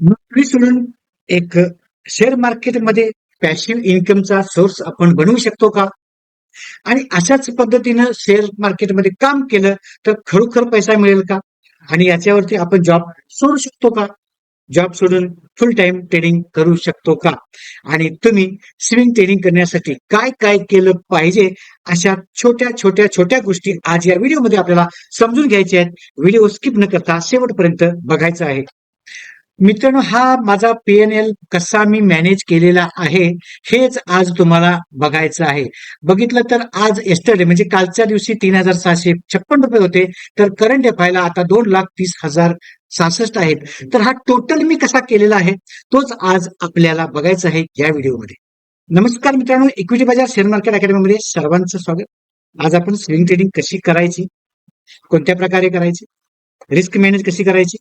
नोकरी सोडून एक शेअर मार्केटमध्ये पॅशिव्ह इन्कमचा सोर्स आपण बनवू शकतो का? आणि अशाच पद्धतीनं शेअर मार्केटमध्ये काम केलं तर खरोखर पैसा मिळेल का? आणि याच्यावरती आपण जॉब सोडू शकतो का? जॉब सोडून फुल टाइम ट्रेडिंग करू शकतो का? आणि तुम्ही स्विंग ट्रेडिंग करण्यासाठी काय काय केलं पाहिजे? अशा छोट्या छोट्या छोट्या गोष्टी आज या व्हिडिओमध्ये आपल्याला समजून घ्यायच्या आहेत. व्हिडिओ स्किप न करता शेवटपर्यंत बघायचा आहे. मित्रांनो हा माझा पीएनएल कसा मी मॅनेज केलेला आहे हेच आज तुम्हाला बघायचं आहे. बघितलं तर आज एस्टरडे म्हणजे कालच्या दिवशी तीन हजार सहाशे छप्पन रुपये होते तर करंट एफआयला आता दोन लाख तीस हजार सहासष्ट आहेत. तर हा टोटल मी कसा केलेला आहे तोच आज आपल्याला बघायचा आहे या व्हिडिओमध्ये. नमस्कार मित्रांनो इक्विटी बाजार शेअर मार्केट अकॅडमीमध्ये सर्वांचं स्वागत. आज आपण स्विंग ट्रेडिंग कशी करायची कोणत्या प्रकारे करायची रिस्क मॅनेज कशी करायची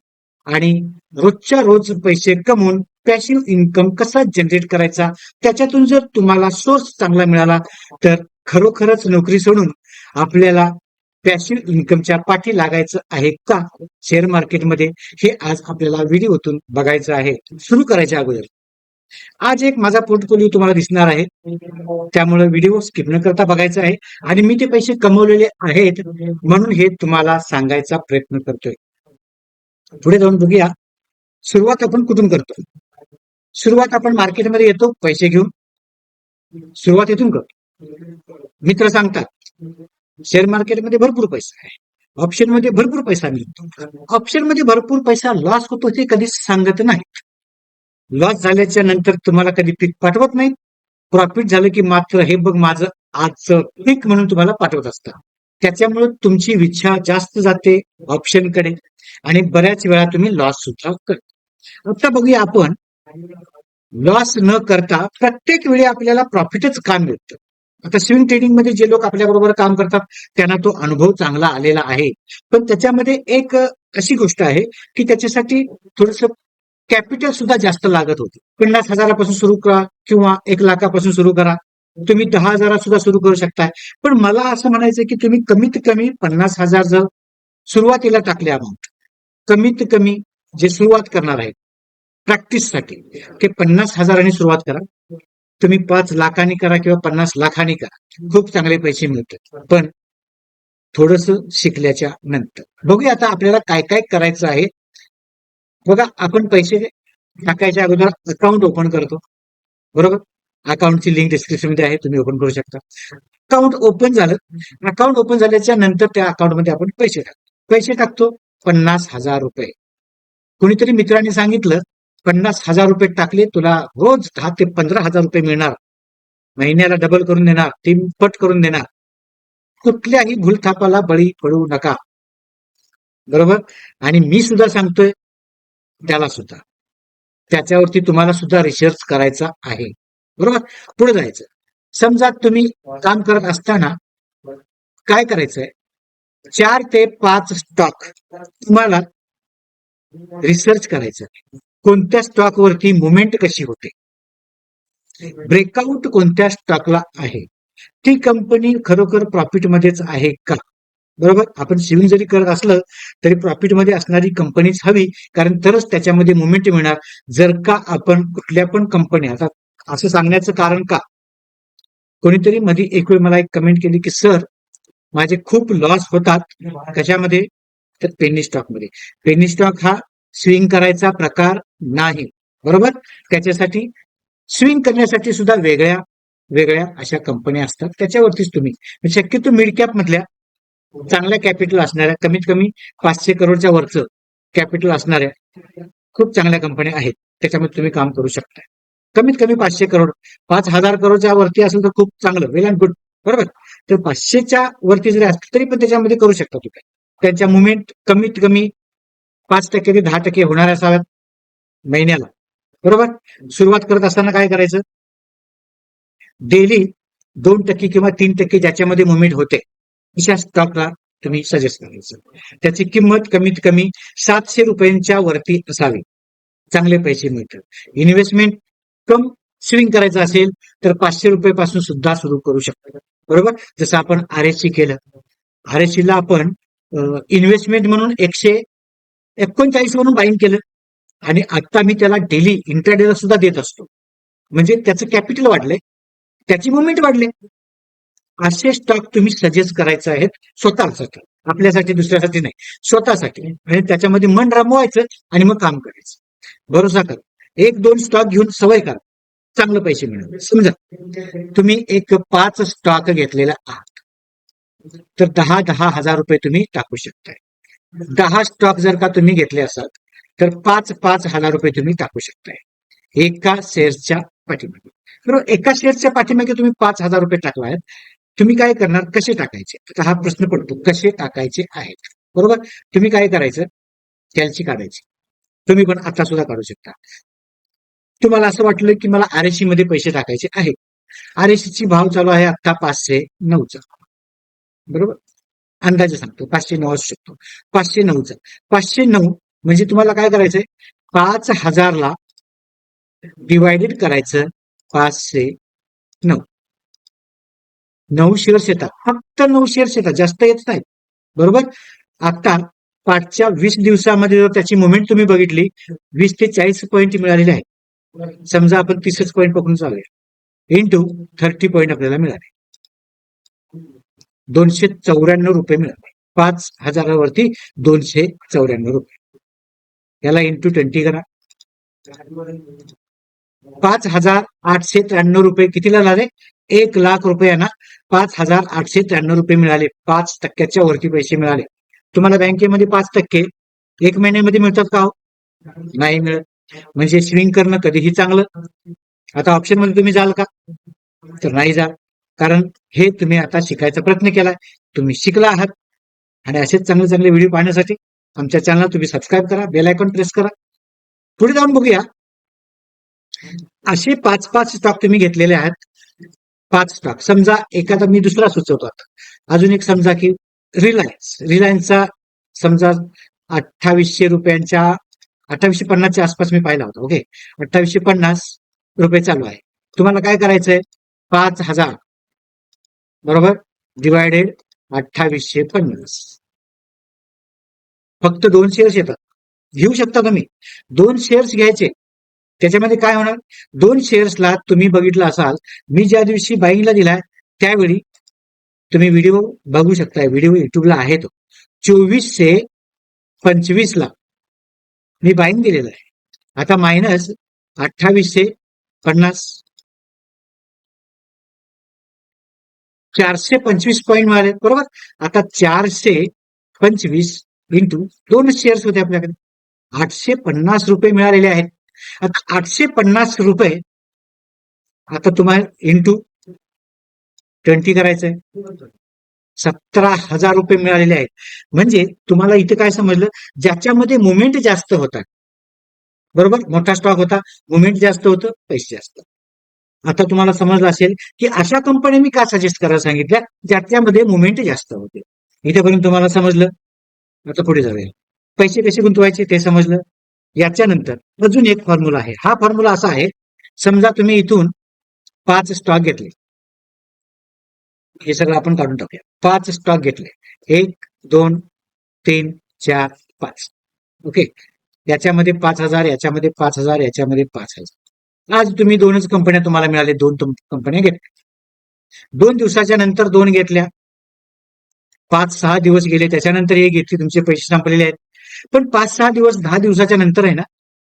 आणि रोजच्या रोज पैसे कमवून पॅसिव्ह इन्कम कसा जनरेट करायचा? त्याच्यातून जर तुम्हाला सोर्स चांगला मिळाला तर खरोखरच नोकरी सोडून आपल्याला पॅसिव्ह इन्कमच्या पाठी लागायचं आहे का? शेअर मार्केटमध्ये हे आज आपल्याला व्हिडिओतून बघायचं आहे. सुरू करायच्या अगोदर. आज एक माझा पोर्टफोलिओ तुम्हाला दिसणार आहे. त्यामुळे व्हिडिओ स्किप न करता बघायचा आहे. आणि मी ते पैसे कमवलेले आहेत म्हणून हे तुम्हाला सांगायचा प्रयत्न करतोय. पुढे जाऊन बघूया. सुरुवात आपण कुठून करतो? सुरुवात आपण मार्केटमध्ये येतो पैसे घेऊन. सुरुवात इथून करतो. मित्र सांगतात शेअर मार्केटमध्ये भरपूर पैसा आहे. ऑप्शनमध्ये भरपूर पैसा मिळतो. ऑप्शनमध्ये भरपूर पैसा लॉस होतो ते कधीच सांगत नाहीत. लॉस झाल्याच्यानंतर तुम्हाला कधी पीक पाठवत नाही प्रॉफिट झालं की मात्र हे बघ माझं आजचं पीक म्हणून तुम्हाला पाठवत असतं त्याच्यामुळे तुमची इच्छा जास्त जाते ऑप्शनकडे. आणि बऱ्याच वेळा तुम्ही लॉस सुद्धा करता. आता बघूया आपण. लॉस न करता प्रत्येक वेळी आपल्याला प्रॉफिटच काम मिळतं. आता स्विंग ट्रेडिंगमध्ये जे लोक आपल्या बरोबर काम करतात त्यांना तो अनुभव चांगला आलेला आहे. पण त्याच्यामध्ये एक अशी गोष्ट आहे की त्याच्यासाठी थोडस कॅपिटल सुद्धा जास्त लागत होते. पन्नास हजारापासून सुरू करा किंवा एक लाखापासून सुरू करा. तुम्ही दहा हजारात सुद्धा सुरू करू शकताय. पण मला असं म्हणायचं की तुम्ही कमीत कमी पन्नास हजार जर सुरुवातीला टाकले अमाऊंट कमीत कमी जे सुरुवात करणार आहेत प्रॅक्टिससाठी ते पन्नास हजारांनी सुरुवात करा. तुम्ही पाच लाखांनी करा किंवा पन्नास लाखांनी करा. खूप चांगले पैसे मिळतात. पण थोडस शिकल्याच्या नंतर. बघूया आता आपल्याला काय काय करायचं आहे. बघा आपण पैसे टाकायच्या अगोदर अकाउंट ओपन करतो. बरोबर? अकाउंटची लिंक डिस्क्रिप्शनमध्ये आहे तुम्ही ओपन करू शकता. अकाउंट ओपन झालं. अकाउंट ओपन झाल्याच्यानंतर त्या अकाउंटमध्ये आपण पैसे टाकतो. पैसे टाकतो. पन्नास हजार रुपये. कोणीतरी मित्रांनी सांगितलं पन्नास हजार रुपये टाकले तुला रोज दहा ते पंधरा हजार रुपये मिळणार. महिन्याला डबल करून देणार तीन पट करून देणार. कुठल्याही भूलथापाला बळी पडू नका. बरोबर? आणि मी सुद्धा सांगतोय त्याला सुद्धा. त्याच्यावरती तुम्हाला सुद्धा रिसर्च करायचा आहे. बरोबर? पुढे जायचं. समजा तुम्ही काम करत असताना काय करायचंय? चार ते पाच स्टॉक तुम्हाला रिसर्च करायचं कोणत्या स्टॉकवरती मुवमेंट कशी होते? ब्रेकआउट कोणत्या स्टॉकला आहे? ती कंपनी खरोखर प्रॉफिट मध्येच आहे का? बरोबर? आपण सेव्हिंग जरी करत असलं तरी प्रॉफिटमध्ये असणारी कंपनीच हवी कारण तरच त्याच्यामध्ये मुवमेंट मिळणार. जर का आपण कुठल्या पण कंपनी आता असं सांगण्याचं कारण का? कोणीतरी मध्ये एक वेळ मला एक कमेंट केली की सर माझे खूप लॉस होतात. कशामध्ये? तर पेनी स्टॉकमध्ये. पेनी स्टॉक हा स्विंग करायचा प्रकार नाही. बरोबर? त्याच्यासाठी स्विंग करण्यासाठी सुद्धा वेगळ्या वेगळ्या अशा कंपन्या असतात. त्याच्यावरतीच तुम्ही. शक्यतो मिड कॅप मधल्या चांगल्या कॅपिटल असणाऱ्या कमीत कमी पाचशे करोडच्या वरचं कॅपिटल असणाऱ्या खूप चांगल्या कंपन्या आहेत. त्याच्यामध्ये तुम्ही काम करू शकता. कमीत कमी पाचशे करोड पाच हजार करोडच्या वरती असेल तर खूप चांगलं. वेल अँड गुड बरोबर? तर पाचशेच्या वरती जरी असतील तरी पण त्याच्यामध्ये करू शकता तुम्ही. त्यांच्या मुवमेंट कमीत कमी पाच टक्के ते दहा टक्के होणार असाव्यात महिन्याला. बरोबर? सुरुवात करत असताना काय करायचं? डेली दोन टक्के किंवा तीन टक्के ज्याच्यामध्ये मुवमेंट होते अशा स्टॉकला तुम्ही सजेस्ट करायचं. त्याची किंमत कमीत कमी सातशे रुपयांच्या वरती असावी. चांगले पैसे मिळतात. इन्व्हेस्टमेंट कम स्विंग करायचं असेल तर पाचशे रुपये पासून सुद्धा सुरू करू शकतात बरोबर? जसं आपण आर एस सी केलं. आर एस ला आपण इन्व्हेस्टमेंट म्हणून एकशे एकोणचाळीस म्हणून बाईंग केलं. आणि आता मी त्याला डेली इंट्राडेला सुद्धा देत असतो. म्हणजे त्याचं कॅपिटल वाढलंय. त्याची मुवमेंट वाढले. असे स्टॉक तुम्ही सजेस्ट करायचे आहेत स्वतःसाठी. आपल्यासाठी दुसऱ्यासाठी नाही. स्वतःसाठी. म्हणजे त्याच्यामध्ये मन रमवायचं आणि मग काम करायचं. भरोसा करा. एक दोन स्टॉक घेऊन सवय करा. चांगले पैसे मिळाले. समजा तुम्ही एक पाच स्टॉक घेतलेला आहात. तर दहा दहा हजार रुपये तुम्ही टाकू शकताय. दहा स्टॉक जर का तुम्ही घेतले असाल तर पाच पाच हजार रुपये तुम्ही टाकू शकताय. एका शेअर्सच्या पाठीमागे. बरोबर एका शेअर्सच्या पाठीमागे तुम्ही पाच हजार रुपये टाकला तुम्ही काय करणार? कसे टाकायचे? आता हा प्रश्न पडतो कसे टाकायचे आहेत? बरोबर? तुम्ही काय करायचं? कॅल्ची काढायची. तुम्ही पण आता सुद्धा काढू शकता. तुम्हाला असं वाटलं की मला आरएससी मध्ये पैसे टाकायचे आहे RSC ची भाव चालू आहे आता पाचशे नऊचा. बरोबर? अंदाजे सांगतो पाचशे नऊ असू शकतो. पाचशे नऊचा. पाचशे नऊ म्हणजे तुम्हाला काय करायचंय? पाच हजारला डिवायडेड करायचं पाचशे नऊ. नऊ शेअर्स येतात. फक्त नऊ शेअर्स येतात. जास्त येत नाहीत. बरोबर? आता पाचच्या वीस दिवसामध्ये जर त्याची मुवमेंट तुम्ही बघितली वीस ते चाळीस पॉईंट मिळालेली आहेत. समजा आपण तीसच पॉईंट पकडून चालूया. इंटू थर्टी पॉईंट आपल्याला मिळाले. दोनशे चौऱ्याण्णव रुपये मिळाले. पाच हजारावरती दोनशे चौऱ्याण्णव रुपये. याला इंटू ट्वेंटी करा. पाच हजार आठशे त्र्याण्णव रुपये कितीला झाले? एक लाख रुपयांना पाच हजार आठशे त्र्याण्णव रुपये मिळाले. पाच टक्क्याच्या वरती पैसे मिळाले. तुम्हाला बँकेमध्ये पाच टक्के एक महिन्यामध्ये मिळतात का हो? नाही मिळत. म्हणजे स्विंग करणं कधीही चांगलं. आता ऑप्शनमध्ये तुम्ही जाल का? तर नाही जा. कारण हे तुम्ही आता शिकायचा प्रयत्न केला तुम्ही शिकला आहात. आणि असेच चांगले चांगले व्हिडिओ पाहण्यासाठी आमच्या चॅनलला तुम्ही सबस्क्राईब करा बेल आयकॉन प्रेस करा. पुढे जाऊन बघूया. असे पाच पाच स्टॉक तुम्ही घेतलेले आहेत. पाच स्टॉक समजा एखादा मी दुसरा सुचवतो आता. अजून एक समजा की रिलायन्स रिलायन्सचा समजा अठ्ठावीसशे रुपयांच्या अठ्ठावीसशे पन्नासच्या आसपास मी पाहिला होता. ओके अठ्ठावीसशे पन्नास रुपये चालू आहे. तुम्हाला काय करायचंय? पाच हजार. बरोबर? डिवायडेड अठ्ठावीसशे पन्नास. फक्त दोन शेअर्स येतात. घेऊ शकता तुम्ही. दोन शेअर्स घ्यायचे. त्याच्यामध्ये काय होणार? दोन शेअर्सला तुम्ही बघितलं असाल मी ज्या दिवशी बाईंगला दिलाय त्यावेळी तुम्ही व्हिडिओ बघू शकताय. व्हिडिओ युट्यूबला आहे तो. चोवीसशे पंचवीसला. मी बाईन दिलेला आहे. आता मायनस अठ्ठावीसशे पन्नास. चारशे पंचवीस पॉईंट मिळाले बरोबर? आता चारशे पंचवीस इंटू दोन शेअर्स होते आपल्याकडे. आठशे पन्नास रुपये मिळालेले आहेत. आता आठशे पन्नास रुपये आता तुम्हाला इंटू ट्वेंटी करायचंय. सतरा हजार रुपये मिळालेले आहेत. म्हणजे तुम्हाला इथे काय समजलं? ज्याच्यामध्ये मुवमेंट जास्त होतात बरोबर? मोठा स्टॉक होता. मुवमेंट जास्त होतं. पैसे जास्त. आता तुम्हाला समजलं असेल की अशा कंपन्या मी का सजेस्ट करायला सांगितल्या? ज्याच्यामध्ये मुवमेंट जास्त होते. इथेपर्यंत तुम्हाला समजलं? आता पुढे जाऊया. पैसे कसे गुंतवायचे ते समजलं? याच्यानंतर अजून एक फॉर्म्युला आहे. हा फॉर्म्युला असा आहे. समजा तुम्ही इथून पाच स्टॉक घेतले. हे सगळं आपण काढून टाकूया. पाच स्टॉक घेतले. एक दोन तीन चार पाच. ओके याच्यामध्ये पाच हजार याच्यामध्ये पाच हजार याच्यामध्ये पाच हजार. आज तुम्ही दोनच कंपन्या तुम्हाला मिळाले दोन कंपन्या घेतल्या. दोन दिवसाच्या नंतर दोन घेतल्या. पाच सहा दिवस गेले त्याच्यानंतर एक घेतली तुमचे पैसे संपलेले आहेत. पण पाच सहा दिवस दहा दिवसाच्या नंतर आहे ना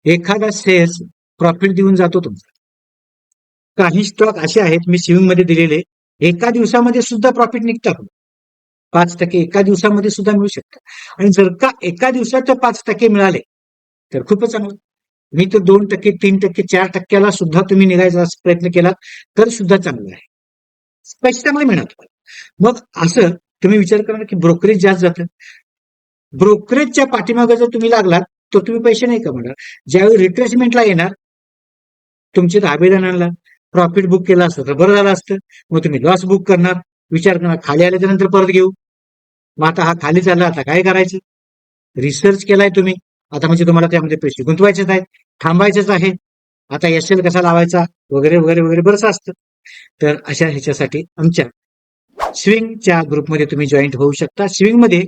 एखादा शेअर्स प्रॉफिट देऊन जातो तुमचा. काही स्टॉक असे आहेत मी शिविंगमध्ये दिलेले एका दिवसामध्ये सुद्धा प्रॉफिट निघतात पाच टक्के एका दिवसामध्ये सुद्धा मिळू शकतं. आणि जर का एका दिवसात पाच टक्के मिळाले तर खूपच चांगलं. मी तर दोन टक्के तीन टक्के चार टक्क्याला सुद्धा तुम्ही निघायचा प्रयत्न केला तर सुद्धा चांगलं आहे. पैसे चांगले मिळणार मग असं तुम्ही विचार करा की ब्रोकरेज जास्त जातं. ब्रोकरेजच्या पाठीमागे जर तुम्ही लागलात तर तुम्ही पैसे नाही कमवणार. ज्यावेळी रिट्रेसमेंटला येणार तुमचे आवेदनाला प्रॉफिट बुक केलं असतं तर बरं झालं असतं. मग तुम्ही लॉस बुक करणार. विचार करणार खाली आल्याच्यानंतर परत घेऊ. मग आता हा खाली चालला आता काय करायचं? रिसर्च केलाय तुम्ही. आता म्हणजे तुम्हाला त्यामध्ये पैसे गुंतवायचेच आहेत थांबायचेच आहे. आता एस एल कसा लावायचा? वगैरे वगैरे वगैरे बरंच असतं. तर अशा ह्याच्यासाठी आमच्या स्विंगच्या ग्रुपमध्ये तुम्ही जॉईंट होऊ शकता. स्विंगमध्ये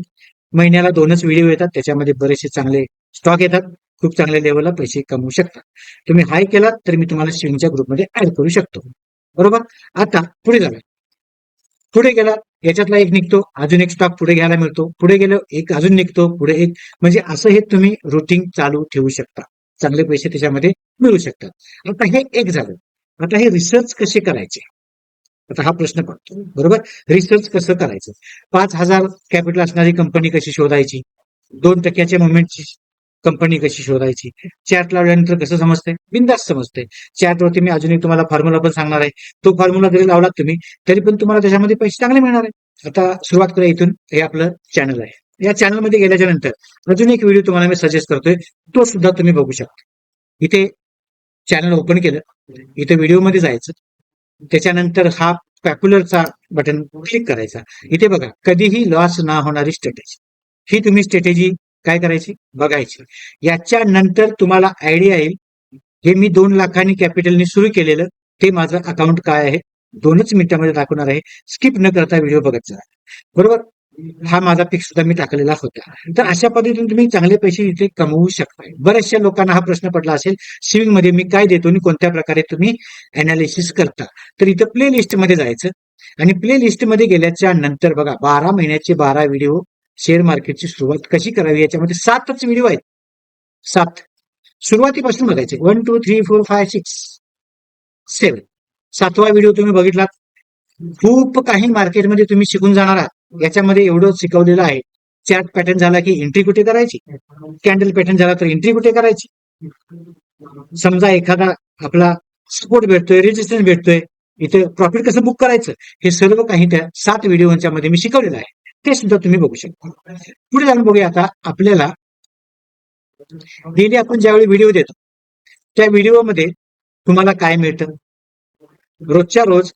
महिन्याला दोनच व्हिडिओ येतात. त्याच्यामध्ये बरेचसे चांगले स्टॉक येतात. खूप चांगल्या लेवलला पैसे कमवू शकता. तुम्ही हाय केलात तर मी तुम्हाला स्विंगच्या ग्रुपमध्ये ऍड करू शकतो. बरोबर? आता पुढे जाऊया. पुढे गेला याच्यातला एक निघतो अजून एक स्टॉक पुढे घ्यायला मिळतो. पुढे गेलो एक अजून निघतो पुढे एक. म्हणजे असं हे तुम्ही रुटीन चालू ठेवू शकता. चांगले पैसे त्याच्यामध्ये मिळू शकतात. आता हे एक झालं. आता हे रिसर्च कसे करायचे? आता हा प्रश्न पडतो. बरोबर? रिसर्च कसं करायचं? पाच हजार कॅपिटल असणारी कंपनी कशी शोधायची? दोन टक्क्याच्या मुवमेंटची कंपनी कशी शोधायची? चॅट लावल्यानंतर कसं समजतंय? बिंदास समजते चॅटवरती मी अजून एक तुम्हाला फॉर्म्युला पण सांगणार आहे. तो फॉर्म्युला जरी लावलात तुम्ही तरी पण तुम्हाला त्याच्यामध्ये पैसे चांगले मिळणार आहे. आता सुरुवात करूया इथून. हे आपलं चॅनल आहे. या चॅनलमध्ये गेल्याच्यानंतर अजून एक व्हिडिओ तुम्हाला मी सजेस्ट करतोय. तो सुद्धा तुम्ही बघू शकता. इथे चॅनल ओपन केलं. इथे व्हिडिओमध्ये जायचं. त्याच्यानंतर हा पॅप्युलरचा बटन क्लिक करायचा. इथे बघा कधीही लॉस ना होणारी स्ट्रॅटेजी ही तुम्ही स्ट्रॅटेजी काय करायची? बघायची. याच्या नंतर तुम्हाला आयडिया येईल. हे मी दोन लाखांनी कॅपिटलनी सुरू केलेलं. ते माझं अकाउंट काय आहे? दोनच मिनिटांमध्ये दाखवणार आहे. स्किप न करता व्हिडिओ बघत जा. बरोबर? हा माझा पिक सुद्धा मी टाकलेला होता. तर अशा पद्धतीने तुम्ही चांगले पैसे इथे कमवू शकता. बऱ्याचशा लोकांना हा प्रश्न पडला असेल स्विमिंगमध्ये मी काय देतो आणि कोणत्या प्रकारे तुम्ही अनालिसिस करता? तर इथं प्ले लिस्टमध्ये जायचं. आणि प्ले लिस्टमध्ये गेल्याच्यानंतर बघा बारा महिन्याचे बारा व्हिडिओ शेअर मार्केटची सुरुवात कशी करावी? याच्यामध्ये सातच व्हिडिओ आहेत. सात. सुरुवातीपासून बघायचे. One two three four five six seven सातवा व्हिडिओ तुम्ही बघितलात. खूप काही मार्केटमध्ये तुम्ही शिकून जाणार आहात. याच्यामध्ये एवढं शिकवलेलं आहे. चॅट पॅटर्न झाला की एंट्री कुठे करायची? कॅन्डल पॅटर्न झाला तर एंट्री कुठे करायची? समजा एखादा आपला सपोर्ट भेटतोय रेजिस्टन्स भेटतोय इथे प्रॉफिट कसं बुक करायचं? हे सर्व काही त्या सात व्हिडिओच्या मध्ये मी शिकवलेलं आहे. ते सुद्धा तुम्ही बघू शकता. पुढे जाऊन बघूया आता आपल्याला डेली आपण ज्यावेळी व्हिडिओ देतो त्या व्हिडिओमध्ये तुम्हाला काय मिळतं? रोजच्या रोज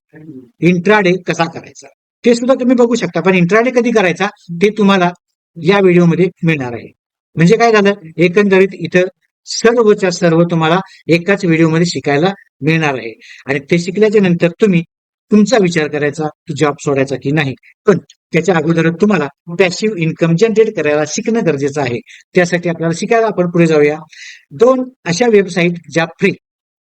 इंट्राडे कसा करायचा? ते सुद्धा तुम्ही बघू शकता. पण इंट्राडे कधी करायचा? ते तुम्हाला या व्हिडिओमध्ये मिळणार आहे. म्हणजे काय झालं? एकंदरीत इथं सर्वच्या सर्व तुम्हाला एकाच व्हिडिओमध्ये शिकायला मिळणार आहे. आणि ते शिकल्याच्या नंतर तुम्ही तुमचा विचार करायचा की जॉब सोडायचा की नाही? पण त्याच्या अगोदर तुम्हाला पॅसिव्ह इन्कम जनरेट करायला शिकणं गरजेचं आहे. त्यासाठी आपल्याला शिकायला आपण पुढे जाऊया. दोन अशा वेबसाईट ज्या फ्री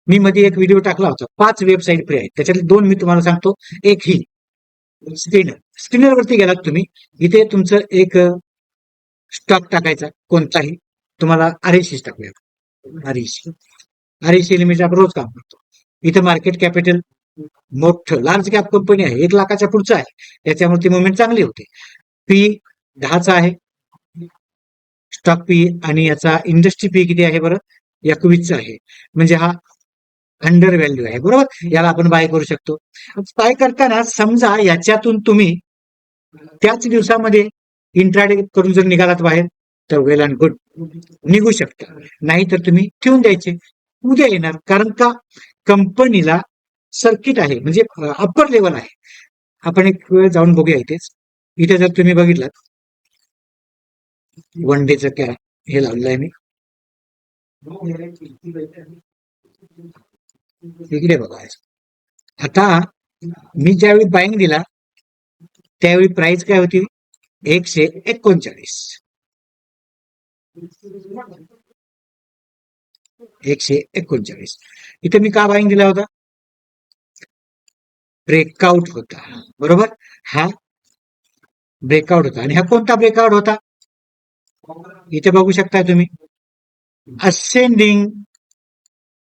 मी मध्ये एक व्हिडिओ टाकला होता. पाच वेबसाईट फ्री आहेत. त्याच्यातले दोन मी तुम्हाला सांगतो. एक ही. स्क्रीनर स्क्रीनर वरती गेलात तुम्ही. इथे तुमचं एक स्टॉक टाकायचा. कोणताही. तुम्हाला आरएसी टाकूया. आरएसी आरएसी लिमिट आपण रोज काम करतो. इथं मार्केट कॅपिटल मोठं लार्ज कॅप कंपनी आहे. एक लाखाच्या पुढचं आहे. त्याच्यामुळे मुवमेंट चांगली होते. पी दहाचा आहे. स्टॉक पी आणि याचा इंडस्ट्री पी किती आहे बरं? एकवीसचा आहे. म्हणजे हा अंडर व्हॅल्यू आहे. बरोबर? याला आपण बाय करू शकतो. बाय करताना समजा याच्यातून तुम्ही त्याच दिवसामध्ये इंट्राडे करून जर निघालात बाहेर तर वेल अँड गुड निघू शकता. नाही तर तुम्ही ठेवून द्यायचे. उद्या येणार. कारण का? कंपनीला सर्किट आहे. म्हणजे अप्पर लेवल आहे. आपण एक वेळ जाऊन बघूया इथेच इथे जर तुम्ही बघितलं वन डेचं काय हे लावलेलं आहे मी. इकडे बघा. आता मी ज्यावेळी बाईंग दिला त्यावेळी प्राइस काय होती? एकशे एकोणचाळीस. एकशे एकोणचाळीस. इथे मी का बाईंग दिला होता? ब्रेकआउट होता. बरोबर? हा ब्रेकआउट होता. आणि हा कोणता ब्रेकआउट होता? इथे बघू शकता तुम्ही. असेंडिंग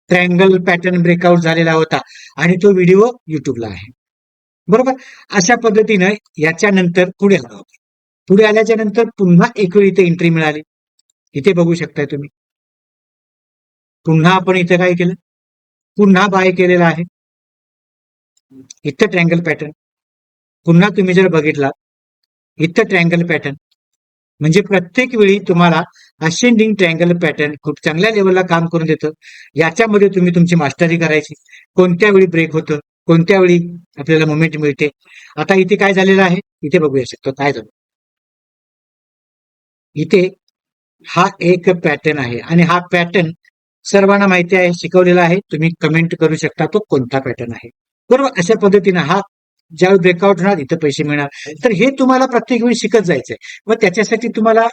ट्रँगल पॅटर्न ब्रेकआउट झालेला होता. आणि तो व्हिडिओ युट्यूबला आहे. बरोबर? अशा पद्धतीनं याच्यानंतर पुढे आला होता. पुढे आल्याच्यानंतर पुन्हा एक वेळ इथे एंट्री मिळाली. इथे बघू शकताय तुम्ही. पुन्हा आपण इथे काय केलं? पुन्हा बाय केलेला आहे. इथं ट्रँगल पॅटर्न पुन्हा तुम्ही जर बघितला इथं ट्रँगल पॅटर्न म्हणजे प्रत्येक वेळी तुम्हाला असेंडिंग ट्रँगल पॅटर्न खूप चांगल्या लेवलला काम करून देतं. याच्यामध्ये तुम्ही तुमची मास्टरी करायची. कोणत्या वेळी ब्रेक होतं कोणत्या वेळी आपल्याला मुवमेंट मिळते. आता इथे काय झालेलं आहे? इथे बघूया शकतो. काय झालं? इथे हा एक पॅटर्न आहे आणि हा पॅटर्न सर्वांना माहिती आहे शिकवलेला आहे. तुम्ही कमेंट करू शकता तो कोणता पॅटर्न आहे. बरोबर अशा पद्धतीने हा ज्यावेळी ब्रेकआउट होणार इथं पैसे मिळणार. तर हे तुम्हाला प्रत्येक वेळी शिकत जायचंय. व त्याच्यासाठी तुम्हाला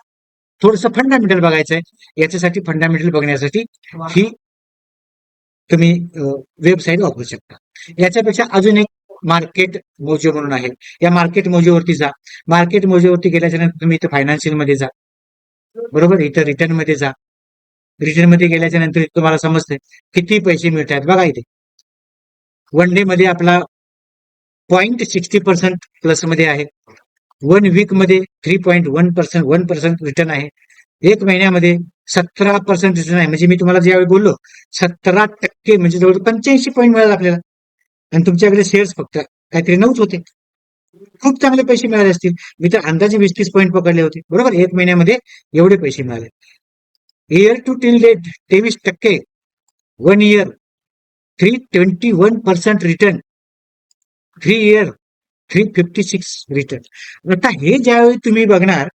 थोडस फंडामेंटल बघायचंय. याच्यासाठी फंडामेंटल बघण्यासाठी ही तुम्ही वेबसाईट वापरू शकता. याच्यापेक्षा अजून एक मार्केट मोजे म्हणून आहे. या मार्केट मोजेवरती जा. मार्केट मोजेवरती गेल्याच्यानंतर तुम्ही इथं फायनान्शियलमध्ये जा. बरोबर? इथं रिटर्नमध्ये जा. रिटर्नमध्ये गेल्याच्यानंतर तुम्हाला समजते किती पैसे मिळतात बघा इथे. वन डे मध्ये आपला पॉईंट सिक्स्टी पर्सेंट प्लसमध्ये आहे. वन वीकमध्ये three point one percent one percent return आहे. एक महिन्यामध्ये सतरा पर्सेंट रिटर्न आहे. म्हणजे मी तुम्हाला ज्यावेळी बोललो सतरा टक्के म्हणजे जवळ पंच्याऐंशी पॉईंट मिळाला आपल्याला. आणि तुमच्याकडे शेअर्स फक्त काहीतरी नऊच होते. खूप चांगले पैसे मिळाले असतील. मी तर अंदाजे वीस तीस पॉईंट पकडले होते. बरोबर? एक महिन्यामध्ये एवढे पैसे मिळाले. इयर टू टिल डेट तेवीस टक्के. One year three twenty one percent return three year three fifty six return आता हे ज्यावेळी तुम्ही बघणार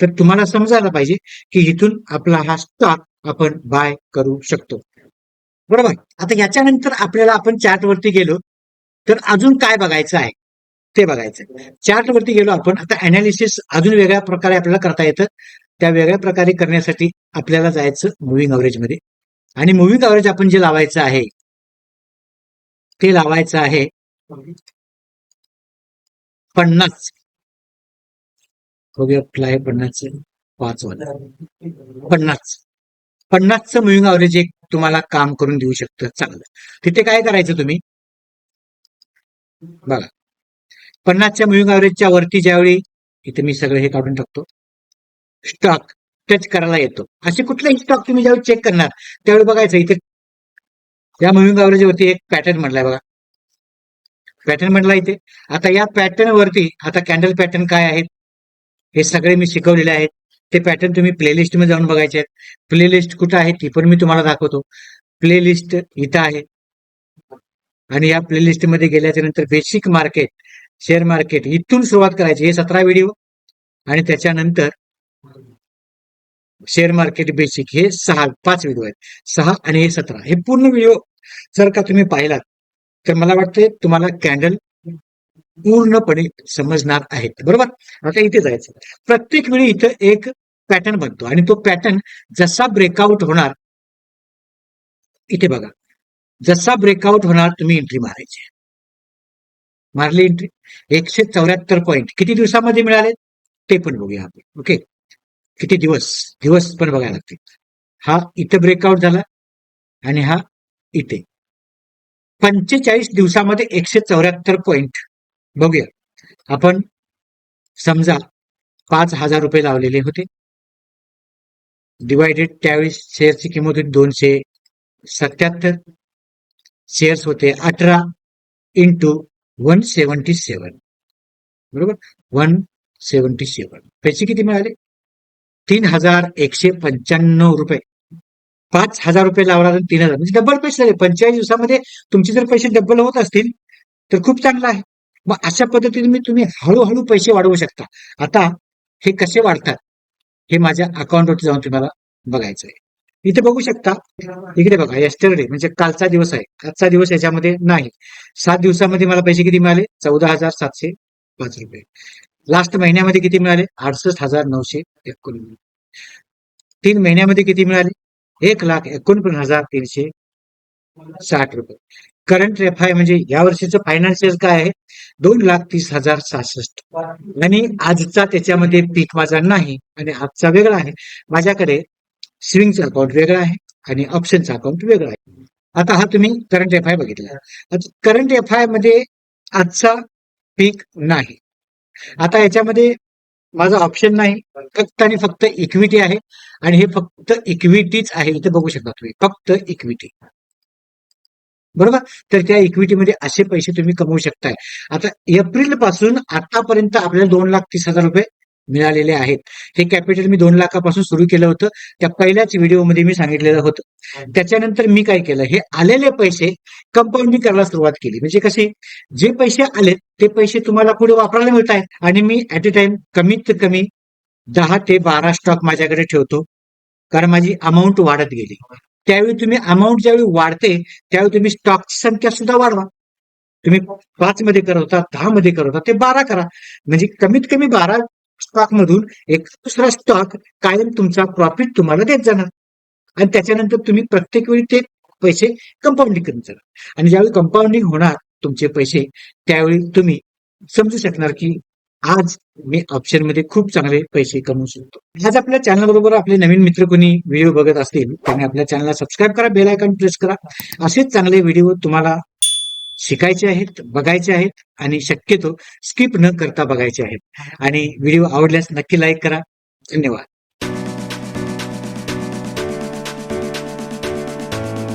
तर तुम्हाला समजायला पाहिजे की इथून आपला हा स्टॉक आपण बाय करू शकतो. बरोबर? आता याच्यानंतर आपल्याला आपण चार्ट वरती गेलो तर अजून काय बघायचं आहे? ते बघायचं चार्ट वरती गेलो आपण आता अनालिसिस अजून वेगळ्या प्रकारे आपल्याला करता येतं. त्या वेगळ्या प्रकारे करण्यासाठी आपल्याला जायचं मुव्हिंग अवरेजमध्ये. आणि मुव्हिंग अवरेज आपण जे लावायचं आहे ते लावायचं आहे पन्नास. बघूया आहे पन्नास? पाच पन्नास. पन्नासचं मुव्हिंग अवरेज एक तुम्हाला काम करून देऊ शकतं. चांगलं. तिथे काय करायचं तुम्ही? बघा. पन्नासच्या मुव्हिंग अवरेजच्या वरती ज्यावेळी इथे मी सगळं हे काढून टाकतो. स्टॉक टच करायला येतो. असे कुठलाही स्टॉक तुम्ही ज्यावेळी चेक करणार त्यावेळी बघायचं इथे. या मुव्हिंग अवरेज वरती एक पॅटर्न म्हटलाय बघा. पॅटर्न म्हटला इथे. आता या पॅटर्न वरती आता कॅन्डल पॅटर्न काय आहेत? हे सगळे मी शिकवलेले आहेत. ते पॅटर्न तुम्ही प्लेलिस्टमध्ये जाऊन बघायचे आहेत. प्लेलिस्ट कुठं आहे ती पण मी तुम्हाला दाखवतो. प्लेलिस्ट इथं आहे. आणि या प्लेलिस्टमध्ये गेल्याच्यानंतर बेसिक मार्केट शेअर मार्केट इथून सुरुवात करायची. हे सतरा व्हिडिओ आणि त्याच्यानंतर शेअर मार्केट बेसिक हे सहा पाच व्हिडिओ आहेत. सहा आणि हे सतरा. हे पूर्ण व्हिडिओ जर का तुम्ही पाहिलात तर मला वाटते तुम्हाला कॅन्डल पूर्णपणे समजणार आहेत. बरोबर? आता इथे जायचं. प्रत्येक वेळी इथं एक पॅटर्न बनतो आणि तो पॅटर्न जसा ब्रेकआउट होणार इथे बघा. जसा ब्रेकआउट होणार तुम्ही एंट्री मारायची. मारली एंट्री एकशे चौऱ्याहत्तर पॉईंट किती दिवसामध्ये मिळाले? ते पण बघूया आपण. ओके किती दिवस? दिवस पण बघायला लागतील हा इथं ब्रेकआउट झाला आणि हा इथे. पंचेचाळीस दिवसामध्ये एकशे चौऱ्याहत्तर पॉईंट बघूया. आपण समजा पाच हजार रुपये लावलेले होते. डिवायडेड त्यावेळेस शेअरची किंमत होती दोनशे सत्याहत्तर. शेअर्स होते अठरा इंटू वन सेवन्टी सेवन बरोबर? वन सेवन्टी सेवन पैसे किती मिळाले? तीन हजार एकशे पंच्याण्णव रुपये. पाच हजार रुपये लावला तर तीन हजार. म्हणजे डबल पैसे झाले. पंचेचाळीस दिवसामध्ये तुमचे जर पैसे डबल होत असतील तर खूप चांगलं आहे. मग अशा पद्धतीने मी तुम्ही हळूहळू पैसे वाढवू शकता. आता हे कसे वाढतात हे माझ्या अकाउंटवरती जाऊन तुम्हाला बघायचं आहे इथे बघू शकता. इकडे बघा यस्टरडे म्हणजे कालचा दिवस आहे. आजचा दिवस याच्यामध्ये नाही. सात दिवसामध्ये मला पैसे किती मिळाले? चौदा हजार सातशे पाच रुपये. लास्ट महिन्यामध्ये किती मिळाले? अडसष्ट हजार नऊशे एकोणवीस तीन महिन्यामध्ये किती मिळाले? एक लाख एकोणपन्न हजार तीनशे साठ रुपये. करंट रेफाय म्हणजे या वर्षीचं फायनान्शियल काय आहे? दोन लाख तीस हजार सहासष्ट. आणि आजचा त्याच्यामध्ये पीक माझा नाही आणि आजचा वेगळा आहे. माझ्याकडे स्विंगचं अकाउंट वेगळं आहे आणि ऑप्शनचं अकाउंट वेगळं आहे. आता हा तुम्ही करंट एफ आय बघितला. करंट एफ आयमध्ये आजचा पीक नाही. आता याच्यामध्ये माझा ऑप्शन नाही. फक्त आणि फक्त इक्विटी आहे. आणि हे फक्त इक्विटीच आहे. इथे बघू शकता तुम्ही. फक्त इक्विटी बरोबर? तर त्या इक्विटीमध्ये असे पैसे तुम्ही कमवू शकताय. आता एप्रिलपासून आतापर्यंत आपल्याला दोन लाख तीस हजार रुपये मिळालेले आहेत. हे कॅपिटल मी दोन लाखापासून सुरू केलं होतं. त्या पहिल्याच व्हिडिओमध्ये मी सांगितलेलं होतं. त्याच्यानंतर मी काय केलं? हे आलेले पैसे कंपाऊंडिंग करायला सुरुवात केली. म्हणजे कसे? जे पैसे आले ते पैसे तुम्हाला पुढे वापरायला मिळत आहेत. आणि मी ऍट ए टाइम कमीत कमी दहा ते बारा स्टॉक माझ्याकडे ठेवतो. कारण माझी अमाऊंट वाढत गेली. त्यावेळी तुम्ही अमाऊंट ज्यावेळी वाढते त्यावेळी तुम्ही स्टॉकची संख्या सुद्धा वाढवा. तुम्ही पाच मध्ये करत होता दहा मध्ये करत होता ते बारा करा. म्हणजे कमीत कमी बारा स्टॉक मधून एक दुसरा स्टॉक कायम तुमचा प्रॉफिट तुम्हाला देत जाणार. आणि त्याच्यानंतर तुम्ही प्रत्येक वेळी ते पैसे कंपाऊंडिंग करून जाणार आणि ज्यावेळी कंपाऊंडिंग होणार तुमचे पैसे त्यावेळी तुम्ही समजू शकणार की आज मी ऑप्शनमध्ये खूप चांगले पैसे कमवू शकतो. आज आपल्या चॅनल बरोबर आपले नवीन मित्र कोणी व्हिडिओ बघत असतील त्यांनी आपल्या चॅनलला सबस्क्राईब करा बेल आयकॉन प्रेस करा. असेच चांगले व्हिडिओ तुम्हाला शिकायचे आहेत बघायचे आहेत आणि शक्यतो स्किप न करता बघायचे आहेत. आणि व्हिडिओ आवडल्यास नक्की लाईक करा. धन्यवाद.